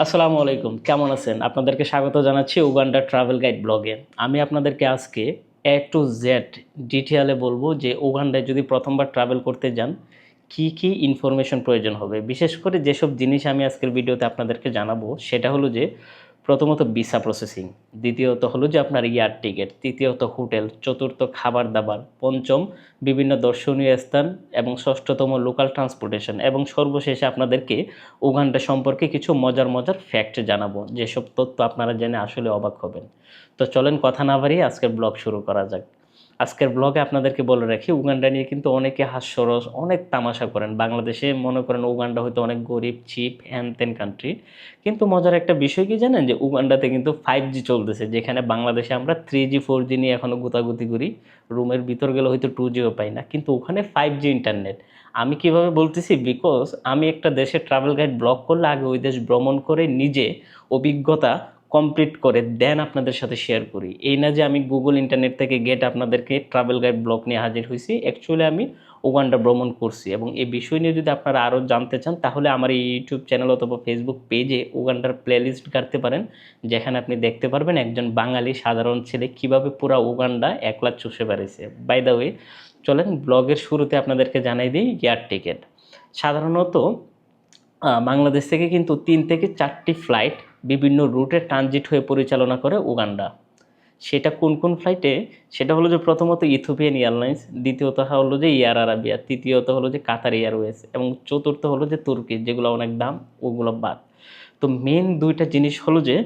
আসসালামু আলাইকুম, কেমন আছেন? আপনাদেরকে স্বাগত জানাচ্ছি উগান্ডা ট্রাভেল গাইড ব্লগে। আমি আপনাদেরকে আজকে এ টু জেড ডিটেলে বলব যে উগান্ডায় যদি প্রথমবার ট্রাভেল করতে যান, কি কি ইনফরমেশন প্রয়োজন হবে। বিশেষ করে যেসব জিনিস আমি আজকের ভিডিওতে আপনাদেরকে জানাব, সেটা হলো যে প্রথমত ভিসা প্রসেসিং দ্বিতীয়ত হলো যে আপনার ইয়ার টিকিট তৃতীয়ত হোটেল চতুর্থ খাবার দাবার পঞ্চম বিভিন্ন দর্শনীয় স্থান, এবং ষষ্ঠতম লোকাল ট্রান্সপোর্টেশন এবং সর্বশেষে আপনাদেরকে উগান্ডা সম্পর্কে কিছু মজার মজার ফ্যাক্ট জানাব, যেসব তথ্য আপনারা জেনে আসলে অবাক হবেন। তো চলেন কথা না বাড়িয়ে আজকের ব্লগ শুরু করা যাক। আজকের ব্লগে আপনাদেরকে বলে রাখি, উগান্ডা নিয়ে কিন্তু অনেকে হাস্যরস, অনেক তামাশা করেন। বাংলাদেশে মনে করেন উগান্ডা হয়তো অনেক গরিব চিপ হ্যান তেন কান্ট্রি কিন্তু মজার একটা বিষয় কি জানেন? যে উগান্ডাতে কিন্তু ফাইভ জি চলতেছে, যেখানে বাংলাদেশে আমরা থ্রি জি ফোর জি নিয়ে এখনও গুতাগুতি করি। রুমের ভিতর গেলে হয়তো টু জিও পাই না। কিন্তু ওখানে ফাইভ জি ইন্টারনেট আমি কীভাবে বলতেছি? বিকজ আমি একটা দেশে ট্রাভেল গাইড ব্লগ করলে আগে ওই দেশ ভ্রমণ করে নিজে অভিজ্ঞতা কমপ্লিট করে দেন আপনাদের সাথে শেয়ার করি। এই না যে আমি গুগল ইন্টারনেট থেকে গেট আপনাদেরকে ট্রাভেল গাইড ব্লগ নিয়ে হাজির হয়েছি অ্যাকচুয়ালি আমি উগান্ডা ভ্রমণ করছি এবং এই বিষয় নিয়ে যদি আপনারা আরও জানতে চান, তাহলে আমার এই ইউটিউব চ্যানেল অথবা ফেসবুক পেজে উগান্ডার প্লেলিস্ট কাটতে পারেন, যেখানে আপনি দেখতে পারবেন একজন বাঙালি সাধারণ ছেলে কীভাবে পুরা উগান্ডা একলা চষে বেড়েছে বাই দ্য ওয়ে চলেন ব্লগের শুরুতে আপনাদেরকে জানাই দিই এয়ার টিকিট সাধারণত বাংলাদেশ থেকে কিন্তু তিন থেকে চারটি ফ্লাইট বিভিন্ন রুটে ট্রানজিট হয়ে পরিচালনা করে উগান্ডা। সেটা কোন কোন ফ্লাইটে সেটা হলো যে প্রথমত ইথোপিয়ান এয়ারলাইন্স, দ্বিতীয়ত হলো যে এয়ার আরাবিয়া, তৃতীয়ত হলো যে কাতার এয়ারওয়েজ, এবং চতুর্থ হলো যে তুর্কি, যেগুলো অনেক দাম, ওগুলো বাদ। তো মেন দুইটা জিনিস হলো যে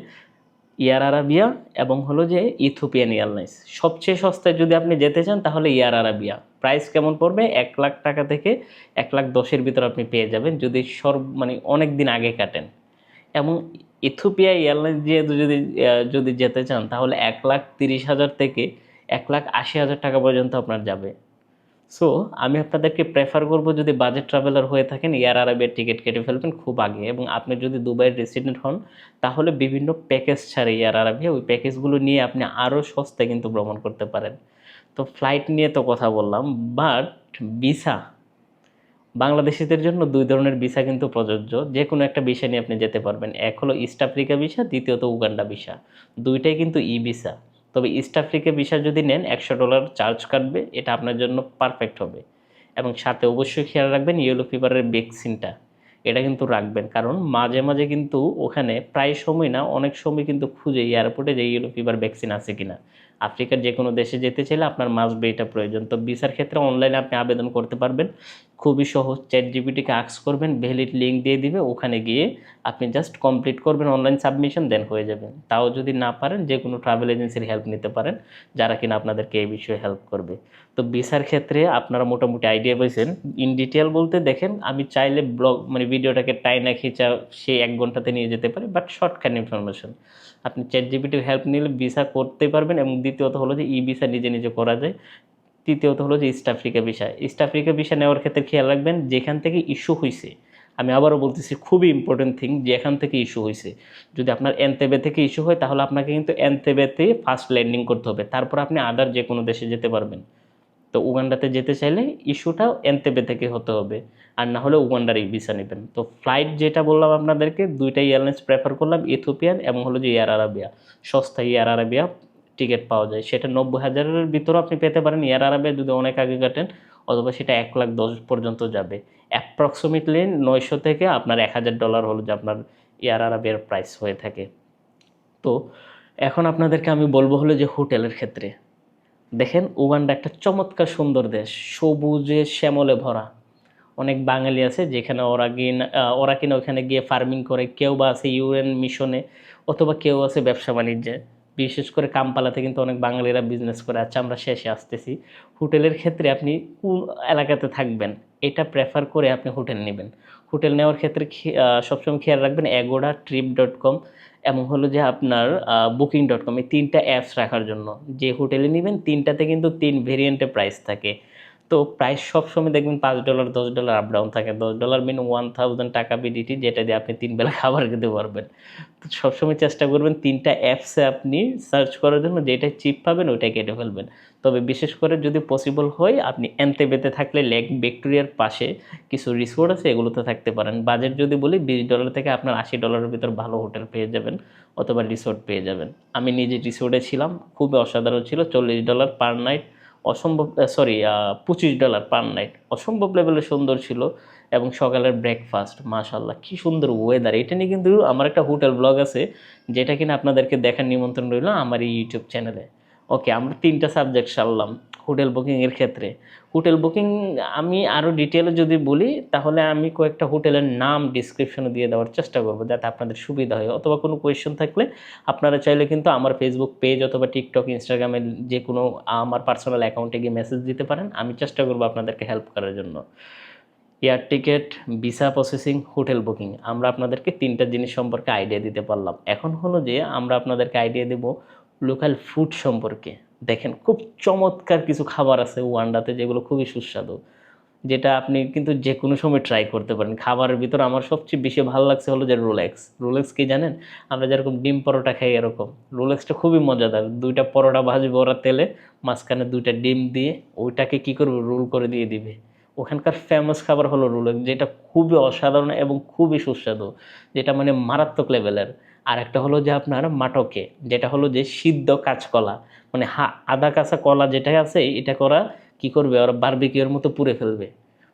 এয়ার আরাবিয়া এবং হলো যে ইথোপিয়ান এয়ারলাইন্স। সবচেয়ে সস্তায় যদি আপনি যেতে চান, তাহলে এয়ার আরাবিয়া। প্রাইস কেমন পড়বে? এক লাখ টাকা থেকে এক লাখ দশের ভিতর আপনি পেয়ে যাবেন, যদি সর্ব মানে অনেক দিন আগে কাটেন। এবং ইথোপিয়া এয়ারলাইন্স দিয়ে যদি যদি যেতে চান, তাহলে এক লাখ তিরিশ হাজার থেকে এক লাখ আশি হাজার টাকা পর্যন্ত আপনার যাবে। সো আমি আপনাদেরকে প্রেফার করব যদি বাজেট ট্রাভেলার হয়ে থাকেন এয়ার আরাবিয়ার টিকিট কেটে ফেলবেন খুব আগে। এবং আপনি যদি দুবাইয়ের রেসিডেন্ট হন, তাহলে বিভিন্ন প্যাকেজ ছাড়ে এয়ার আরাবিয়া ওই প্যাকেজগুলো নিয়ে আপনি আরও সস্তায় কিন্তু ভ্রমণ করতে পারেন। তো ফ্লাইট নিয়ে তো কথা বললাম বাট ভিসা বাংলাদেশিদের জন্য দুই ধরনের ভিসা কিন্তু প্রযোজ্য। যে কোনো একটা ভিসা নিয়ে আপনি যেতে পারবেন। এক হলো ইস্ট আফ্রিকা ভিসা, দ্বিতীয়ত উগান্ডা ভিসা। দুইটাই কিন্তু ই ভিসা তবে ইস্ট আফ্রিকা ভিসা যদি নেন, একশো ডলার চার্জ কাটবে। এটা আপনার জন্য পারফেক্ট হবে। এবং সাথে অবশ্যই খেয়াল রাখবেন ইয়েলো ফিভারের ভ্যাকসিনটা। এটা কিন্তু রাখবেন। কারণ মাঝে মাঝে কিন্তু ওখানে প্রায় সময় না, অনেক সময় কিন্তু খুঁজে এয়ারপোর্টে যে ইয়েলো ফিভার ভ্যাকসিন আছে কিনা। আফ্রিকার যে কোনো দেশে যেতে চাইলে আপনার মাস্ট বি এটা প্রয়োজন। তো ভিসার ক্ষেত্রে অনলাইনে আপনি আবেদন করতে পারবেন। খুবই সহজ। চ্যাট জিপিটিকে আক্স করবেন ভ্যালিড লিঙ্ক দিয়ে দিবে, ওখানে গিয়ে আপনি জাস্ট কমপ্লিট করবেন অনলাইন সাবমিশন দেন হয়ে যাবেন তাও যদি না পারেন, যে কোনো ট্রাভেল এজেন্সির হেল্প নিতে পারেন, যারা কিনা আপনাদেরকে এই বিষয়ে হেল্প করবে। তো ভিসার ক্ষেত্রে আপনারা মোটামুটি আইডিয়া পেয়েছেন ইন ডিটেল বলতে দেখেন, আমি চাইলে ব্লগ মানে ভিডিওটাকে টাইনা খিচা সে এক ঘন্টাতে নিয়ে যেতে পারি বাট শর্টকাট ইনফরমেশন আপনি চ্যাট জিপিটির হেল্প নিলে ভিসা করতে পারবেন এবং দ্বিতীয়ত হলো যে ই ভিসা নিজে নিজে করা যায়। তৃতীয়ত হলো যে East Africa visa East Africa visa নেওয়ার ক্ষেত্রে খেয়াল রাখবেন, যেখান থেকে ইস্যু হয়েছে আমি আবারও বলতেছি খুবই ইম্পর্টেন্ট থিং যেখান থেকে ইস্যু হয়েছে যদি আপনার এনতেবে থেকে ইস্যু হয়, তাহলে আপনাকে কিন্তু এনতেবেতে ফার্স্ট ল্যান্ডিং করতে হবে। তারপর আপনি আদার যে কোনো দেশে যেতে পারবেন। তো উগান্ডাতে যেতে চাইলে ইস্যুটাও এনতেবে থেকে হতে হবে, আর না হলে উগান্ডার ভিসা নেবেন। তো ফ্লাইট যেটা বললাম আপনাদেরকে দুইটা এয়ারলাইন্স প্রেফার করলাম ইথোপিয়ান এবং হলো যে এয়ার আরাবিয়া সস্তা এয়ার আরাবিয়া টিকিট পাওয়া যায়। সেটা নব্বই হাজারের ভিতরেও আপনি পেতে পারেন। এয়ার আরাবিয়া যদি অনেক আগে কাটেন, অথবা সেটা এক লাখ দশ পর্যন্ত যাবে। অ্যাপ্রক্সিমেটলি নয়শো থেকে আপনার এক হাজার ডলার হলো যে আপনার এয়ার আরাবিয়ার প্রাইস হয়ে থাকে। তো, এখন আপনাদেরকে আমি বলব হলো যে হোটেলের ক্ষেত্রে। দেখেন, উগান্ডা একটা চমৎকার সুন্দর দেশ। সবুজে শ্যামলে ভরা। অনেক বাঙালি আছে যেখানে ওরা গিয়ে ওরা কিনা ওখানে গিয়ে ফার্মিং করে। কেউ বা আছে ইউএন মিশনে, অথবা কেউ আছে ব্যবসা বাণিজ্যে। বিশেষ করে কামপালাতে কিন্তু অনেক বাঙালিরা বিজনেস করে। আচ্ছা আমরা শেষে আসতেছি। হোটেলের ক্ষেত্রে আপনি কোন এলাকাতে থাকবেন? এটা প্রেফার করে আপনি হোটেল নেবেন। হোটেল নেওয়ার ক্ষেত্রে সবসময় খেয়াল রাখবেন অ্যাগোডা ট্রিপ ডট কম এবং হলো যে আপনার বুকিং ডট কম এই তিনটা অ্যাপস রাখার জন্য। যে হোটেলে নেবেন, তিনটাতে কিন্তু তিন ভেরিয়েন্টে প্রাইস থাকে। তো প্রাইস সবসময় দেখবেন পাঁচ ডলার দশ ডলার আপ ডাউন থাকে। দশ ডলার মিন ওয়ান থাউজেন্ড টাকা বিডিটি যেটা দিয়ে আপনি তিন বেলা খাবার খেতে পারবেন। তো সবসময় চেষ্টা করবেন তিনটা অ্যাপসে আপনি সার্চ করার জন্য যেটা চিপ পাবেন ওইটাই কেটে ফেলবেন। তবে বিশেষ করে যদি পসিবল হয়, আপনি এনতেবেতে থাকলে লেক ভিক্টোরিয়ার পাশে কিছু রিসোর্ট আছে, এগুলোতে থাকতে পারেন। বাজেট যদি বলি, বিশ ডলার থেকে আপনার আশি ডলারের ভিতর ভালো হোটেল পেয়ে যাবেন অথবা রিসোর্ট পেয়ে যাবেন। আমি নিজে রিসোর্টে ছিলাম, খুবই অসাধারণ ছিল, চল্লিশ ডলার পার নাইট অসম্ভব সরি পঁচিশ ডলার পার নাইট অসম্ভব লেভেলে সুন্দর ছিল এবং সকালের ব্রেকফাস্ট মাশাল্লাহ কি সুন্দর ওয়েদার এটা নিয়ে কিন্তু আমার একটা হোটেল ব্লগ আছে, যেটা কিনা আপনাদেরকে দেখার নিমন্ত্রণ রইল আমার এই ইউটিউব চ্যানেলে ওকে আমরা তিনটা সাবজেক্ট সারলাম হোটেল বুকিংয়ের ক্ষেত্রে। হোটেল বুকিং আমি আরও ডিটেলে যদি বলি, তাহলে আমি কয়েকটা হোটেলের নাম ডিসক্রিপশনে দিয়ে দেওয়ার চেষ্টা করব যাতে আপনাদের সুবিধা হয়। অথবা কোনো কোয়েশ্চেন থাকলে আপনারা চাইলে কিন্তু আমার ফেসবুক পেজ অথবা টিকটক ইনস্টাগ্রামে যে কোনো আমার পার্সোনাল অ্যাকাউন্টে গিয়ে মেসেজ দিতে পারেন। আমি চেষ্টা করব আপনাদেরকে হেল্প করার জন্য। Air ticket visa processing hotel booking আমরা আপনাদেরকে তিনটা জিনিস সম্পর্কে আইডিয়া দিতে পারলাম। এখন হলো যে আমরা আপনাদেরকে আইডিয়া দেব লোকাল ফুড সম্পর্কে। দেখেন, খুব চমৎকার কিছু খাবার আছে ওয়ান্ডাতে যেগুলো খুবই সুস্বাদু, যেটা আপনি কিন্তু যে কোনো সময় ট্রাই করতে পারেন। খাবারের ভিতর আমার সবচেয়ে বেশি ভালো লাগছে হলো যে রোলেক্স রোলেক্স কি জানেন? আমরা যেরকম ডিম পরোটা খাই এরকম। রোলেক্সটা খুবই মজাদার। দুইটা পরোটা ভাজবে ওরা তেলে, মাঝখানে দুইটা ডিম দিয়ে ওইটাকে কি করবে? রোল করে দিয়ে দিবে। ওখানকার ফেমাস খাবার হলো রোলেক্স যেটা খুবই অসাধারণ এবং খুবই সুস্বাদু, যেটা মানে মারাত্মক লেভেলের আর একটা হলো যে আপনার মাটকে, যেটা হলো যে সিদ্ধ কাঁচকলা। মানে হা, আদা কাঁচা কলা যেটা আছে, এটা করা কি করবে? ওরা বারবিকিউর মতো পুড়ে ফেলবে।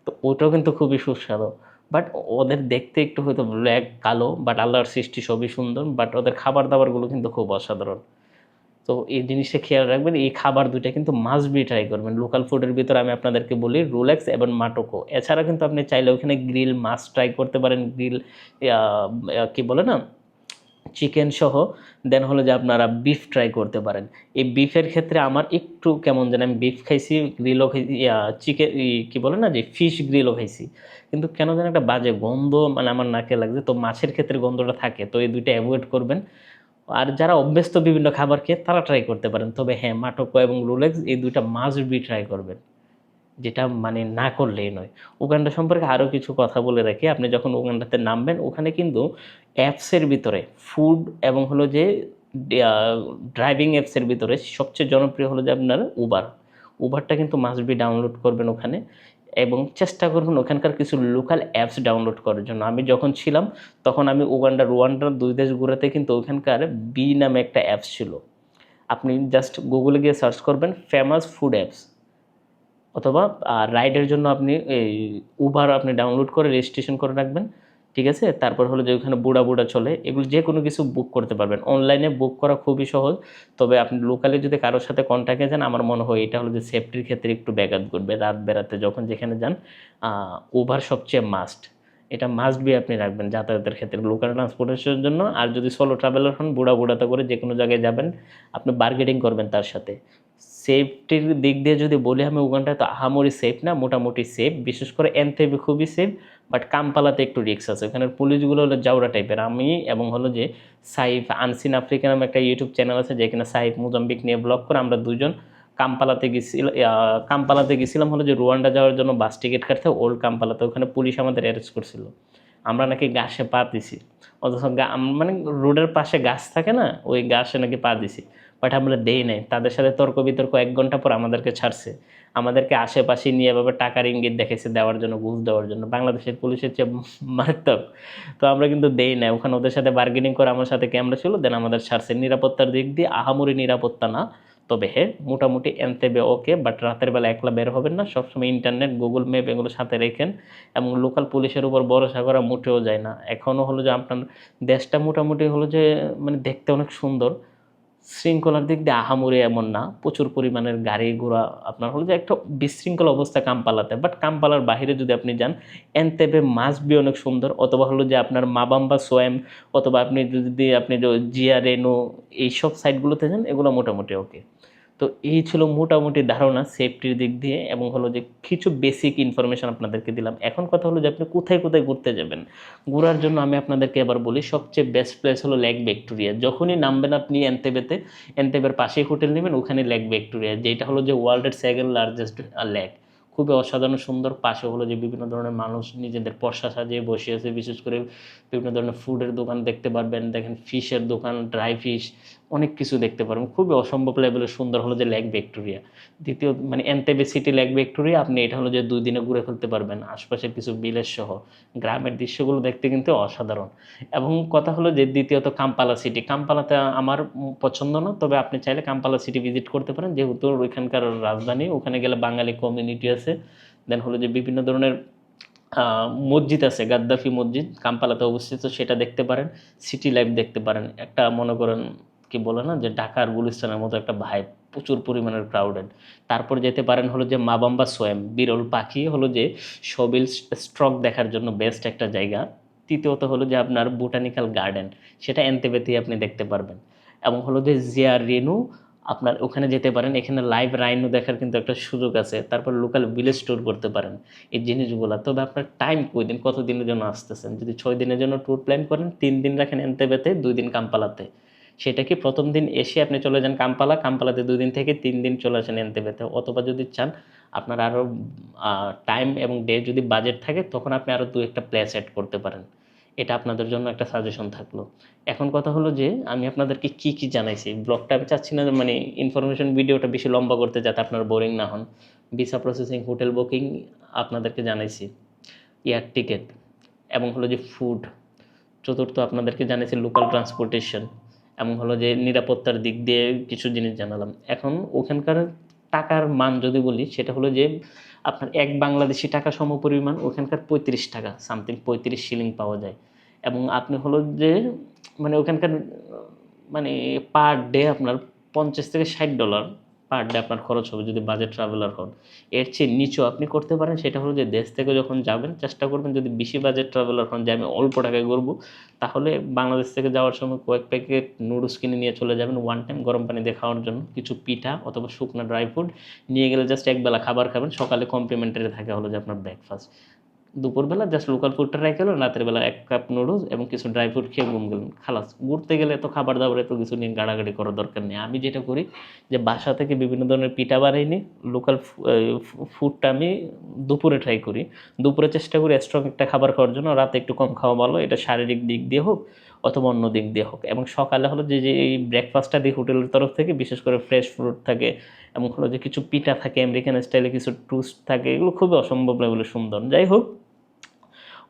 তো ওটাও কিন্তু খুবই সুস্বাদু। বাট ওদের দেখতে একটু হয়তো ব্ল্যাক, কালো, বাট আল্লাহর সৃষ্টি সবই সুন্দর, বাট ওদের খাবার দাবারগুলো কিন্তু খুব অসাধারণ। তো এই জিনিসটা খেয়াল রাখবেন, এই খাবার দুইটা কিন্তু মাস্ট বি ট্রাই করবেন। লোকাল ফুডের ভিতরে আমি আপনাদেরকে বলি রোলেক্স এবং মাটোকো এছাড়া কিন্তু আপনি চাইলে ওখানে গ্রিল মাছ ট্রাই করতে পারেন। গ্রিল কি বলে না? চিকেন সহ দেন হলো যে আপনারা বিফ ট্রাই করতে পারেন। এই বিফের ক্ষেত্রে আমার একটু কেমন যেন আমি বিফ খাইছি গ্রিলও খাইছি চিকেন কি বলে না, যে ফিশ গ্রিলও খাইছি। কিন্তু কেন যেন একটা বাজে গন্ধ মানে আমার নাকে লাগছে। তো মাছের ক্ষেত্রে গন্ধটা থাকে, তো এই দুইটা অ্যাভয়েড করবেন। আর যারা অভ্যস্ত বিভিন্ন খাবার খেয়ে, তারা ট্রাই করতে পারেন। তবে হ্যাঁ মাটকো এবং রোলেক্স, এই দুইটা মাছ বি ট্রাই করবেন। যেটা মানে না করলেই নয়। উগান্ডা সম্পর্কে আরও কিছু কথা বলে রাখি। আপনি যখন উগান্ডাতে নামবেন, ওখানে কিন্তু অ্যাপসের ভিতরে ফুড এবং হলো যে ড্রাইভিং অ্যাপসের ভিতরে সবচেয়ে জনপ্রিয় হলো যে আপনার উবার উবারটা কিন্তু মাস্ট বি ডাউনলোড করবেন ওখানে এবং চেষ্টা করবেন ওখানকার কিছু লোকাল অ্যাপস ডাউনলোড করার জন্য। আমি যখন ছিলাম, তখন আমি উগান্ডা রুয়ান্ডার দুই দেশ ঘুরাতে কিন্তু ওখানকার বি নামে একটা অ্যাপস ছিল। আপনি জাস্ট গুগলে গিয়ে সার্চ করবেন ফেমাস ফুড অ্যাপস অথবা রাইডের জন্য আপনি এই উবার আপনি ডাউনলোড করে রেজিস্ট্রেশন করে রাখবেন, ঠিক আছে? তারপর হলো যে ওখানে বুড়া বুড়া চলে, এগুলো যে কোনো কিছু বুক করতে পারবেন। অনলাইনে বুক করা খুবই সহজ, তবে আপনি লোকালে যদি কারোর সাথে কন্ট্যাক্টে যান, আমার মনে হয় এটা হলো যে সেফটির ক্ষেত্রে একটু ব্যাঘাত ঘটবে। রাত বেড়াতে যখন যেখানে যান উবার সবচেয়ে মাস্ট এটা মাস্ট বি আপনি রাখবেন যাতায়াতের ক্ষেত্রে লোকাল ট্রান্সপোর্টেশনের জন্য। আর যদি সোলো ট্রাভেলার হন, বুড়া বুড়াতে করে যে কোনো জায়গায় যাবেন, আপনি বার্গেটিং করবেন তার সাথে। সেফটির দিক দিয়ে যদি বলি আমি ওখানটায় তো আহামরি সেফ না, মোটামুটি সেফ বিশেষ করে এনথেবি খুবই সেফ বাট কামপালাতে একটু রিক্স আছে। ওখানের পুলিশগুলো হলো জাউরা টাইপের আমি এবং হলো যে সাইফ আনসিন আফ্রিকা নামে একটা ইউটিউব চ্যানেল আছে, যে যেখানে সাইফ মুজাম্বিক নিয়ে ব্লগ করে আমরা দুজন কামপালাতে গেছিল কামপালাতে গেছিলাম হলো যে রুয়ান্ডা যাওয়ার জন্য বাস টিকিট কাটতে ওল্ড কামপালাতে ওখানে পুলিশ আমাদের অ্যারেস্ট করছিল। আমরা নাকি গাছে পা দিছি। অথচ মানে রোডের পাশে গাছ থাকে না, ওই গাছে নাকি পা দিছি। বাট আমরা দেই নাই। তাদের সাথে তর্ক বিতর্ক এক ঘণ্টা পর আমাদেরকে ছাড়ছে। আমাদেরকে আশেপাশে নিয়ে এভাবে টাকার ইঙ্গিত দেখেছে দেওয়ার জন্য, ঘুষ দেওয়ার জন্য। বাংলাদেশের পুলিশের চেয়ে মারাত্মক। তো আমরা কিন্তু দেই না ওখানে ওদের সাথে বার্গেনিং করে আমার সাথে ক্যামেরা ছিল দেন আমাদের ছাড়ছে। নিরাপত্তার দিক দিয়ে আহামরি নিরাপত্তা না। তবে হ্যাঁ মোটামুটি এনতেবে ওকে বাট রাতের বেলা একলা বের হবেন না। সবসময় ইন্টারনেট গুগল ম্যাপ এগুলো সাথে রেখেন। এবং লোকাল পুলিশের উপর ভরসা করা মোটেও যায় না। এখনও হলো যে আপনার দেশটা মোটামুটি হলো যে মানে দেখতে অনেক সুন্দর। শৃঙ্খলার দিক দিয়ে আহামরি এমন না। প্রচুর পরিমাণের গাড়ি ঘোড়া আপনার হলো যে একটা বিশৃঙ্খল অবস্থা কামপালাতে। বাট কামপালার বাহিরে যদি আপনি যান, এনতেবে মাছ বি অনেক সুন্দর। অথবা হলো যে আপনার মাবাম্বা সোয়েম অথবা আপনি যদি আপনি জিয়া, রেনো, এইসব সাইটগুলোতে যান, এগুলো মোটামুটি ওকে তো এই ছিল মোটামুটি ধারণা সেফটির দিক দিয়ে এবং হলো যে কিছু বেসিক ইনফরমেশন আপনাদেরকে দিলাম। এখন কথা হলো যে আপনি কোথায় কোথায় ঘুরতে যাবেন? ঘোরার জন্য আমি আপনাদেরকে এবার বলি, সবচেয়ে বেস্ট প্লেস হলো লেক ভিক্টোরিয়া যখনই নামবেন আপনি এনতেবেতে এনতেবের পাশেই হোটেল নেবেন, ওখানে লেক ভিক্টোরিয়া যেটা হলো যে ওয়ার্ল্ডের সেকেন্ড লার্জেস্ট লেক খুবই অসাধারণ, সুন্দর। পাশে হলো যে বিভিন্ন ধরনের মানুষ নিজেদের পর্সা সাজিয়ে বসে আছে। বিশেষ করে বিভিন্ন ধরনের ফুডের দোকান দেখতে পারবেন। দেখেন ফিশের দোকান ড্রাই ফিশ অনেক কিছু দেখতে পারবেন খুবই অসম্ভব লেভেলের সুন্দর হলো যে ল্যাক ভিক্টোরিয়া দ্বিতীয় মানে এনতেবে সিটি লেক ভিক্টোরিয়া আপনি এটা হলো যে দুই দিনে ঘুরে ফেলতে পারবেন। আশপাশের কিছু বিলের সহ। গ্রামের দৃশ্যগুলো দেখতে কিন্তু অসাধারণ। এবং কথা হলো যে দ্বিতীয়ত কাম্পালা সিটি কাম্পালাতে আমার পছন্দ না, তবে আপনি চাইলে কাম্পালা সিটি ভিজিট করতে পারেন। যেহেতু ওইখানকার রাজধানী, ওখানে গেলে বাঙালি কমিউনিটি আছে। দেন হলো যে বিভিন্ন ধরনের মসজিদ আছে, গাদ্দাফি মসজিদ। কাম্পালাতে অবস্থিত, সেটা দেখতে পারেন। সিটি লাইফ দেখতে পারেন। একটা মনে করেন কি বলে না, যে ঢাকার গুলিস্তানের মতো একটা ভাইব প্রচুর পরিমাণের ক্রাউডেড তারপর যেতে পারেন হলো যে মাবাম্বা সোয়েম, বিরল পাখি হলো যে সবিল স্ট্রক দেখার জন্য বেস্ট একটা জায়গা। তৃতীয়ত হলো যে আপনার বোটানিক্যাল গার্ডেন সেটা এনতেবেতেই আপনি দেখতে পারবেন। এবং হলো যে জিয়া রেনু আপনার ওখানে যেতে পারেন, এখানে লাইভ রাইনও দেখার কিন্তু একটা সুযোগ আছে। তারপর লোকাল ভিলেজ ট্যুর করতে পারেন এই জিনিসগুলো। তবে আপনার টাইম কই দিন কত দিনের জন্য আসতেছেন? যদি ছয় দিনের জন্য ট্যুর প্ল্যান করেন, তিন দিন রাখেন এনতেবেতে দুই দিন কাম্পালাতে। সেটা কি প্রথম দিন এসে আপনি চলে যান কাম্পালা? কাম্পালাতে দুদিন থেকে তিন দিন চলে আসেন এনতেবেতে অথবা যদি চান, আপনার আরও টাইম এবং ডে যদি বাজেট থাকে, তখন আপনি আরও দু একটা প্লেস অ্যাড করতে পারেন। এটা আপনাদের জন্য একটা সাজেশন থাকল। এখন কথা হলো যে, আমি আপনাদেরকে কি কি জানাইছি? ব্লগটা আমি চাচ্ছি না মানে ইনফরমেশন ভিডিওটা বেশি লম্বা করতে যাতে আপনার বোরিং না হন। ভিসা প্রসেসিং হোটেল বুকিং আপনাদেরকে জানাইছি। এয়ার টিকিট এবং হলো যে ফুড চতুর্থ, আপনাদেরকে জানিয়েছি লোকাল ট্রান্সপোর্টেশন এবং হলো যে নিরাপত্তার দিক দিয়ে কিছু জিনিস জানালাম। এখন ওখানকার টাকার মান যদি বলি, সেটা হলো যে আপনার এক বাংলাদেশি টাকা সমপরিমাণ, ওখানকার পঁয়ত্রিশ টাকা সামথিং পঁয়ত্রিশ শিলিং পাওয়া যায়। এবং আপনি হলো যে মানে ওখানকার মানে পার ডে আপনার পঞ্চাশ থেকে ষাট ডলার পার ডে আপনার খরচ হবে যদি বাজেট ট্রাভেলার হন। এর চেয়ে নিচু আপনি করতে পারেন, সেটা হলো যে দেশ থেকে যখন যাবেন, চেষ্টা করবেন যদি বেশি বাজেট ট্রাভেলার হন যে আমি অল্প টাকায় করব তাহলে বাংলাদেশ থেকে যাওয়ার সময় কয়েক প্যাকেট নুডলস কিনে নিয়ে চলে যাবেন ওয়ান টাইম গরম পানি দিয়ে খাওয়ার জন্য। কিছু পিঠা অথবা শুকনো ড্রাই ফ্রুট নিয়ে গেলে জাস্ট একবেলা খাবার খাবেন, সকালে কমপ্লিমেন্টারি থাকে হলো যে আপনার ব্রেকফাস্ট দুপুরবেলা জাস্ট লোকাল ফুডটা ট্রাই গেলেন রাতের বেলা এক কাপ নুডলস এবং কিছু ড্রাই ফ্রুট খেয়ে ঘুম গেলেন খালাস, ঘুরতে গেলে এত খাবার দাবার এত কিছু নিয়ে গাড়াগাড়ি করার দরকার নেই। আমি যেটা করি যে বাসা থেকে বিভিন্ন ধরনের পিঠা বানাই নিই লোকাল ফুডটা আমি দুপুরে ট্রাই করি। দুপুরে চেষ্টা করি স্ট্রং একটা খাবার খাওয়ার জন্য, রাতে একটু কম খাওয়া ভালো, এটা শারীরিক দিক দিয়ে হোক অথবা অন্য দিক দিয়ে হোক। এবং সকালে হলো যে যে এই ব্রেকফাস্টটা দিই হোটেলের তরফ থেকে, বিশেষ করে ফ্রেশ ফ্রুট থাকে, এবং হলো যে কিছু পিঠা থাকে আমেরিকান স্টাইলে কিছু টুস্ট থাকে, এগুলো খুবই অসম্ভব লেভেলে সুন্দর। যাই হোক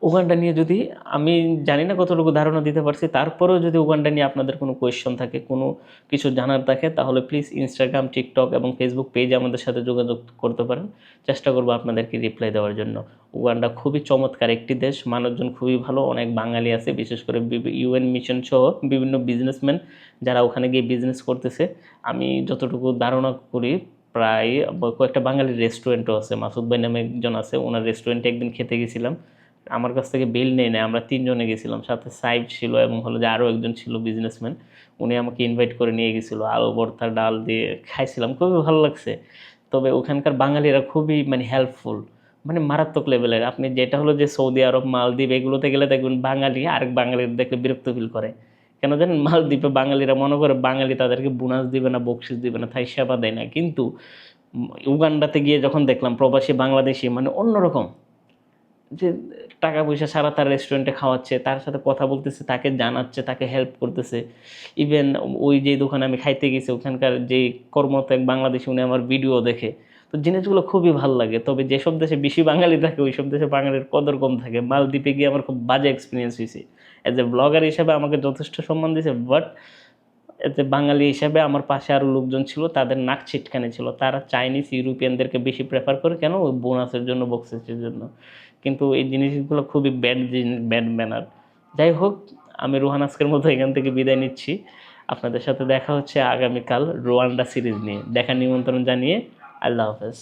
উগান্ডা নিয়ে যদি আমি জানি না কতটুকু ধারণা দিতে পারছি, তারপরেও যদি উগান্ডা নিয়ে আপনাদের কোনো কোয়েশ্চন থাকে, কোনো কিছু জানার থাকে, তাহলে প্লিজ ইনস্টাগ্রাম টিকটক এবং ফেসবুক পেজে আমাদের সাথে যোগাযোগ করতে পারেন। চেষ্টা করব আপনাদেরকে রিপ্লাই দেওয়ার জন্য। উগান্ডা খুবই চমৎকার একটি দেশ, মানুষজন খুবই ভালো, অনেক বাঙালি আছে, বিশেষ করে ইউএন মিশন সহ বিভিন্ন বিজনেসম্যান যারা ওখানে গিয়ে বিজনেস করতেছে। আমি যতটুকু ধারণা করি, প্রায় কয়েকটা বাঙালি রেস্টুরেন্টও আছে। মাসুদ ভাই নামে একজন আছে, ওনার রেস্টুরেন্টে একদিন খেতে গেছিলাম। আমার কাছ থেকে বিল নেই না আমরা তিনজনে গেছিলাম। সাথে সাইড ছিল এবং হলো যে আরও একজন ছিল বিজনেসম্যান উনি আমাকে ইনভাইট করে নিয়ে গেছিল। আলু, ভর্তা, ডাল দিয়ে খাইছিলাম। খুবই ভালো লাগছে। তবে ওখানকার বাঙালিরা খুবই মানে হেল্পফুল মানে মারাত্মক লেভেলের আপনি যেটা হলো যে সৌদি আরব, মালদ্বীপ, এগুলোতে গেলে দেখবেন বাঙালি আরেক বাঙালির দেখলে বিরক্ত ফিল করে। কেন জানেন? মালদ্বীপে বাঙালিরা মনে করে বাঙালি তাদেরকে বোনাস দিবে না, বকশিস দিবে না, তাই সেবা দেয় না। কিন্তু উগান্ডাতে গিয়ে যখন দেখলাম প্রবাসী বাংলাদেশি মানে অন্যরকম। যে টাকা পয়সা সারা তার রেস্টুরেন্টে খাওয়াচ্ছে, তার সাথে কথা বলতেছে, তাকে জানাচ্ছে, তাকে হেল্প করতেছে। ইভেন ওই যে দোকানে আমি খাইতে গেছি, ওখানকার যে কর্মরত এক বাংলাদেশি উনি আমার ভিডিও দেখে। তো জিনিসগুলো খুবই ভালো লাগে, তবে যেসব দেশে বেশি বাঙালি থাকে ওই সব দেশে বাঙালির কদর কম থাকে। মালদ্বীপে গিয়ে আমার খুব বাজে এক্সপিরিয়েন্স হয়েছে। অ্যাজ এ ব্লগার হিসাবে আমাকে যথেষ্ট সম্মান দিয়েছে বাট এতে বাঙালি হিসাবে আমার পাশে আরও লোকজন ছিল, তাদের নাক ছিটকানি ছিল। তারা চাইনিজ ইউরোপিয়ানদেরকে বেশি প্রেফার করে কেন? ওই বোনাসের জন্য বক্সেসের জন্য। কিন্তু এই জিনিসগুলো খুবই ব্যাড ব্যাড ম্যানার যাই হোক, আমি রোহান আজকের মতো এখান থেকে বিদায় নিচ্ছি। আপনাদের সাথে দেখা হচ্ছে আগামীকাল রোয়ান্ডা সিরিজ নিয়ে। দেখা নিমন্ত্রণ জানিয়ে আল্লাহ হাফেজ।